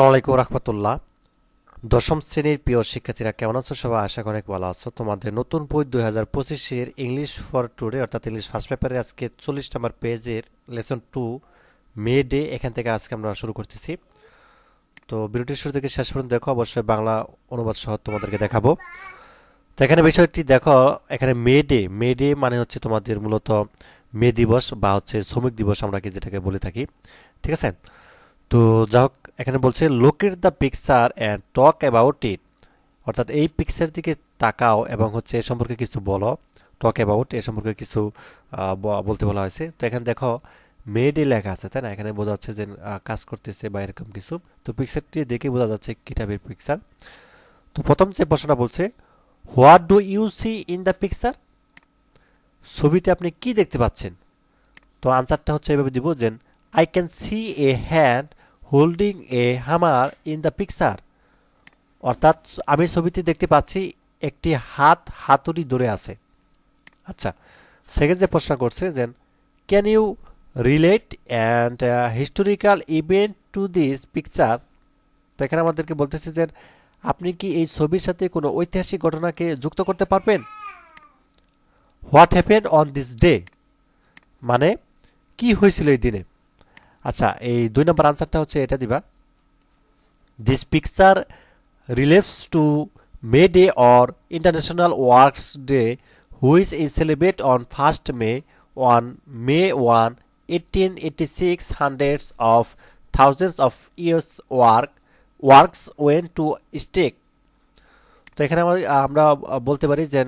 আসসালামাইকুম রহমতুল্লাহ। দশম শ্রেণির প্রিয় শিক্ষার্থীরা কেমন আছো? সবাই আশা করি অনেক ভালো আছো। তোমাদের নতুন বই দুই হাজার পঁচিশের ইংলিশ ফর টুডে অর্থাৎ ইংলিশ ফার্স্ট পেপারে আজকে চল্লিশ নাম্বার পেজের লেসন টু মে ডে এখান থেকে আজকে আমরা শুরু করতেছি। তো ভিডিওটির শুরু থেকে শেষ পর্যন্ত দেখো, অবশ্যই বাংলা অনুবাদ সহ তোমাদেরকে দেখাবো। তো এখানে বিষয়টি দেখো, এখানে মে ডে মে ডে মানে হচ্ছে তোমাদের মূলত মে দিবস বা হচ্ছে শ্রমিক দিবস আমরা কি যেটাকে বলে থাকি। ঠিক আছে? তো যা হোক, এখানে বলছে look at the picture and talk about it অর্থাৎ এই পিকচার দিকে তাকাও এবং হচ্ছে এ সম্পর্কে কিছু বলো। টক অ্যাবাউট এ সম্পর্কে কিছু বলতে বলা হয়েছে। তো এখানে দেখো মেডে লেখা আছে, তাই না? এখানে বোঝা যাচ্ছে যে কাজ করতেছে বা এরকম কিছু। তো পিকচারটি দেখে বোঝা যাচ্ছে কি টাইপের পিকচার তো প্রথম যে প্রশ্নটা বলছে what do you see in the picture ছবিতে আপনি কি দেখতে পাচ্ছেন? তো আনসারটা হচ্ছে এভাবে দিব যে I can see a hand holding a hammer in the picture. অর্থাৎ আমি ছবিতে দেখতে পাচ্ছি, একটি হাত হাতুড়ি ধরে আছে। আচ্ছা যে প্রশ্ন করছে যে can you relate and historical event to this picture তো এখানে আমাদেরকে বলতেছে যে, আপনি কি এই ছবির সাথে কোনো ঐতিহাসিক ঘটনাকে যুক্ত করতে পারবেন? What happen on this day মানে কি হয়েছিল এই দিনে? আচ্ছা এই দুই নম্বর আনসারটা হচ্ছে এটা দিবা। This picture relates to May Day or international works day which is celebrate on first May one May one eighteen eighty six hundreds of thousands of years work works when to stake তো এখানে আমরা আমরা বলতে পারি যে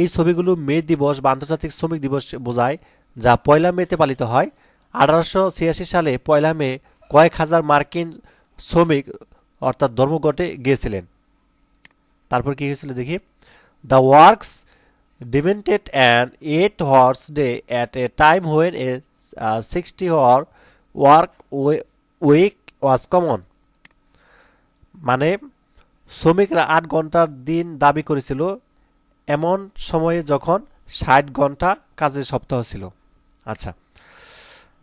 এই ছবিগুলো মে দিবস বা আন্তর্জাতিক শ্রমিক দিবস বোঝায়, যা পয়লা মেতে পালিত হয়। আঠারোশো ছিয়াশি সালে পয়লা মে কয়েক হাজার মার্কিন শ্রমিক, অর্থাৎ ধর্মঘটে গিয়েছিলেন। তারপর কি হয়েছিল দেখি? The works demanded and eight hours day at a time when a sixty hour work week was common মানে শ্রমিকরা আট ঘণ্টার দিন দাবি করেছিল, এমন সময়ে যখন ষাট ঘণ্টা কাজের সপ্তাহ ছিল। আচ্ছা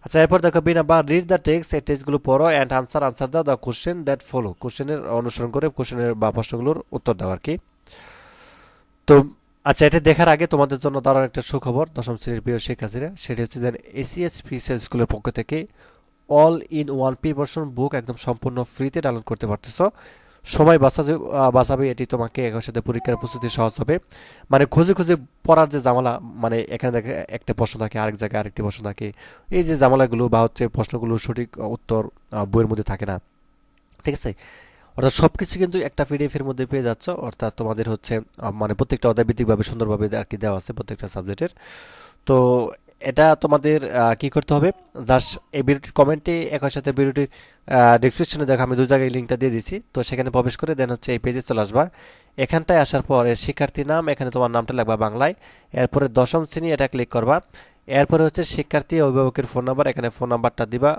আচ্ছা এরপর দেখো B number read the text, এই টেক্সটগুলো পড়ো অ্যান্ড আনসার আনসার দাও দ্য কোশ্চেন দ্যাট ফলো কোশ্চেনের অনুসরণ করে কোশ্চেনের বা প্রশ্নগুলোর উত্তর দাও আর কি। তো আচ্ছা এটা দেখার আগে তোমাদের জন্য দারুণ একটা সুখবর, দশম শ্রেণির প্রিয় শিক্ষার্থীরা। সেটি হচ্ছে যে এসিএস ফিসেল স্কুলের পক্ষ থেকে all in one preparation book একদম সম্পূর্ণ ফ্রিতে ডাউনলোড করতে পারতেছো। সময় বাঁচাবে বাঁচাবে, এটি তোমাকে একই সাথে পরীক্ষার প্রস্তুতি সহজ হবে। মানে খুঁজে খুঁজে পড়ার যে জামালা মানে এখানে দেখে একটা প্রশ্ন থাকে, আরেক জায়গায় আরেকটি প্রশ্ন থাকে। এই যে জামালাগুলো বা হচ্ছে প্রশ্নগুলো সঠিক উত্তর বইয়ের মধ্যে থাকে না। ঠিক আছে? অর্থাৎ সব কিছু কিন্তু একটা পিডিএফের মধ্যে পেয়ে যাচ্ছ। অর্থাৎ তোমাদের হচ্ছে মানে প্রত্যেকটা অধ্যায় ভিত্তিকভাবে সুন্দরভাবে আর কি দেওয়া আছে প্রত্যেকটা সাবজেক্টের তো এটা তোমাদের কি করতে হবে? জাস্ট এই ভিডিওটির কমেন্টে একই সাথে ভিডিওটির ডিসক্রিপশনে দেখো, আমি দু জায়গায় লিঙ্কটা দিয়ে দিচ্ছি তো সেখানে প্রবেশ করে দেন হচ্ছে এই পেজে চলে আসবা। এখানটায় আসার পর এর শিক্ষার্থীর নাম, এখানে তোমার নামটা লাগবা বাংলায়। এরপরে দশম শ্রেণি এটা ক্লিক করবা। এরপরে হচ্ছে শিক্ষার্থী অভিভাবকের ফোন নাম্বার এখানে ফোন নাম্বারটা দিবা।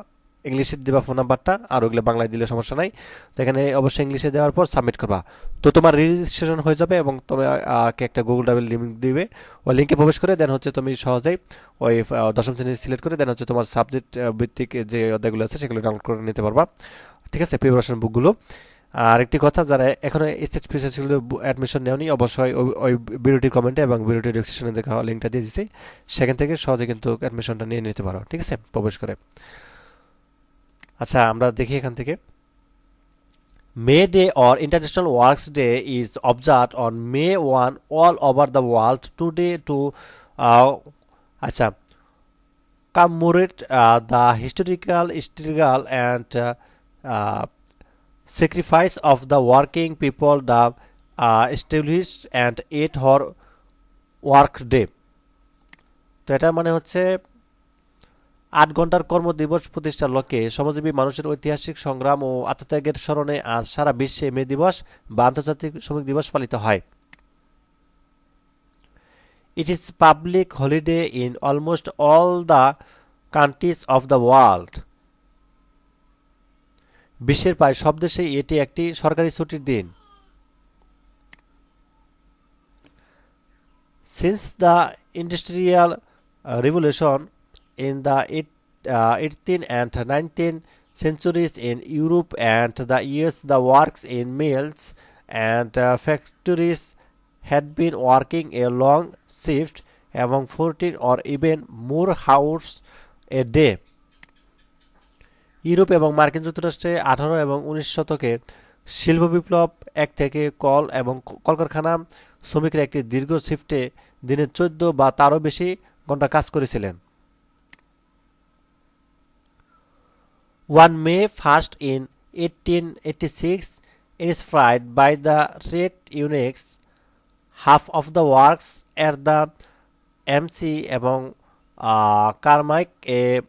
ইংলিশে দিবা ফোন নাম্বারটা আর ওগুলো বাংলায় দিলে সমস্যা নাই। তো এখানে অবশ্যই ইংলিশে দেওয়ার পর সাবমিট করবা। তো তোমার রেজিস্ট্রেশন হয়ে যাবে এবং তোমাকে একটা গুগল ডাবল লিঙ্ক দিবে। ওই লিঙ্কে প্রবেশ করে দেন হচ্ছে তুমি সহজেই ওই দশম শ্রেণি সিলেক্ট করে দেন হচ্ছে তোমার সাবজেক্ট ভিত্তিক যে অধ্যায়গুলো আছে সেগুলো ডাউনলোড করে নিতে পারবা। ঠিক আছে প্রিপারেশন বুকগুলো আর একটি কথা, যারা এখনও স্টেজ ফিসেসগুলো অ্যাডমিশন নেওনি, অবশ্যই ওই ভিডিওটির কমেন্টে এবং ভিডিওটির ডিসক্রিপশনে দেখা লিঙ্কটা দিয়ে দিচ্ছি সেখান থেকে সহজে কিন্তু অ্যাডমিশনটা নিয়ে নিতে পারো। ঠিক আছে, প্রবেশ করে। আচ্ছা আমরা দেখি এখান থেকে May Day or international works day is observe on May one all over the world to আচ্ছা uh, the historical struggle and uh, uh, sacrifice of the working people the uh, established and eight hour work day তো এটা মানে হচ্ছে আট ঘণ্টার কর্মদিবস প্রতিষ্ঠার লক্ষ্যে শ্রমজীবী মানুষের ঐতিহাসিক সংগ্রাম ও আত্মত্যাগের স্মরণে আজ সারা বিশ্বে মে দিবস বা আন্তর্জাতিক শ্রমিক দিবস পালিত হয়। It is public holiday in almost all the countries of the world বিশ্বের প্রায় সব দেশেই এটি একটি সরকারি ছুটির দিন। Since the industrial Revolution in the eight- uh, 18th and 19th centuries in Europe and the US the works in mills and uh, factories had been working a long shift among 14 or even more hours a day. Europe এবং মার্কিন যুক্তরাষ্ট্রে আঠারো এবং উনিশ শতকে শিল্প বিপ্লব এক থেকে কল এবং কলকারখানা শ্রমিকরা একটি দীর্ঘ শিফটে দিনে চোদ্দ বা তারও বেশি ঘণ্টা কাজ করেছিলেন One May 1st in 1886, inspired by the Red Eunuchs, half of the works at the MC among uh, Carmike a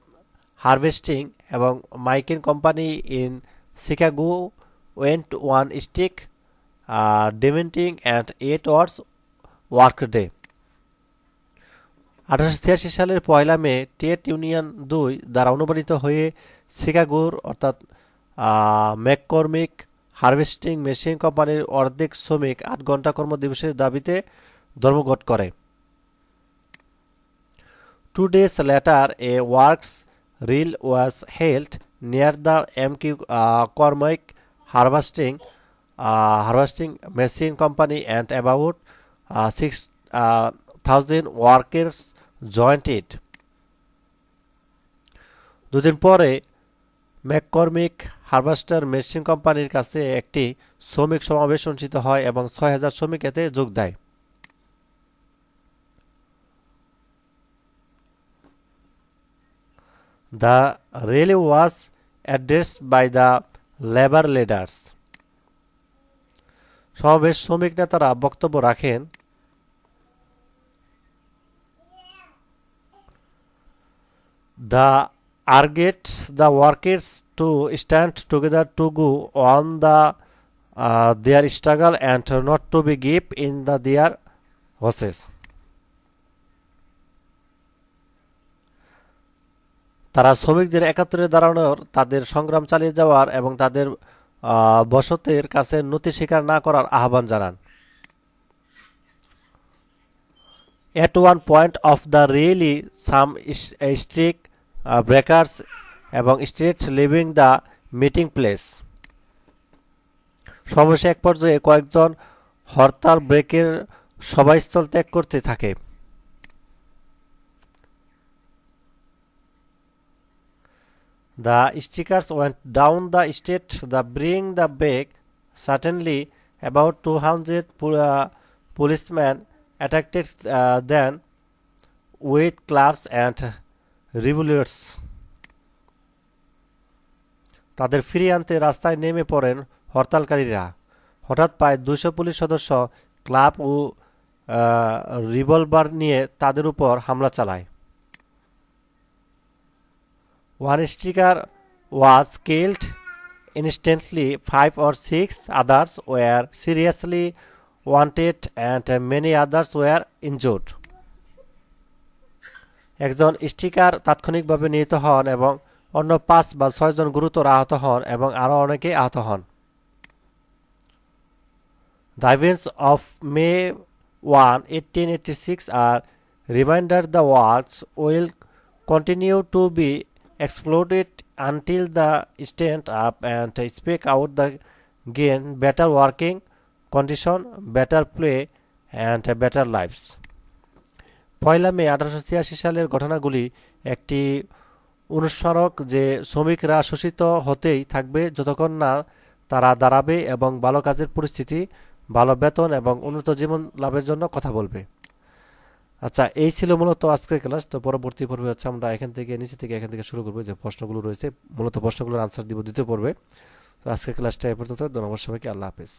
harvesting among Mike Company in Chicago went one stick, uh, dementing at 8 hours work day. আঠারোশো ছিয়াশি সালের পয়লা মে TET union দুই দ্বারা অনুপ্রাণিত হয়ে শিকাগোর, অর্থাৎ McCormick harvesting machine কোম্পানির অর্ধেক শ্রমিক আট ঘণ্টা কর্মদিবসের দাবিতে ধর্মঘট করে। Two days later a works rally was held near the McCormick harvesting harvesting machine company and about six thousand workers jointed দুদিন পরে ম্যাককর্মিক হারভেস্টার মেশিন কোম্পানির কাছে একটি শ্রমিক সমাবেশ অনুষ্ঠিত হয় এবং ছয় হাজার শ্রমিক এতে যোগ দেয়। The rally was address by the labour leaders. সমাবেশ শ্রমিক নেতারা বক্তব্য রাখেন the urged the workers to stand together to go on the uh, their struggle and not to be give in the their horses তারা শ্রমিকদের একাত্তরে দাঁড়ানোর তাদের সংগ্রাম চালিয়ে যাওয়ার এবং তাদের বসতের কাছে নথি স্বীকার না করার আহ্বান জানান At one point of the rally, some street breakers এবং street leaving the meeting place সমস্যা এক পর্যায়ে কয়েকজন হরতাল ব্রেকের সভাস্থল ত্যাগ করতে থাকে। The strikers went down the state the bring the break suddenly about two hundred policeman attracted then with clubs and revolvers. তাদের ফিরিয়ে আনতে রাস্তায় নেমে পড়েন হরতালকারীরা। হঠাৎ প্রায় দুশো পুলিশ সদস্য ক্লাব ও রিভলভার নিয়ে তাদের উপর হামলা চালায়। One striker was killed, instantly five or six others were seriously wanted and many others were injured. একজন স্টিকার তাৎক্ষণিকভাবে নিহত হন এবং অন্য পাঁচ বা ছয়জন গুরুতর আহত হন এবং আরও অনেকে আহত হন। The events of May one eighteen eighty six are reminder the works will continue to be exploded until the stand up and speak out the gain better working condition better play and better lives পয়লা মে আঠারোশো ছিয়াশি সালের ঘটনাগুলি একটি অনুস্মারক যে শ্রমিকরা শোষিত হতেই থাকবে যতক্ষণ না তারা দাঁড়াবে এবং ভালো কাজের পরিস্থিতি, ভালো বেতন এবং উন্নত জীবন লাভের জন্য কথা বলবে। আচ্ছা এই ছিল মূলত আজকের ক্লাস। তো পরবর্তী পর্বে হচ্ছে আমরা এখান থেকে, নিচে থেকে এখান থেকে শুরু করব। যে প্রশ্নগুলো রয়েছে, মূলত প্রশ্নগুলোর আনসার দিব দিতে পড়বে তো আজকের ক্লাসটা এ পর্যন্ত। ধন্যবাদ সবাইকে। আল্লাহ হাফেজ।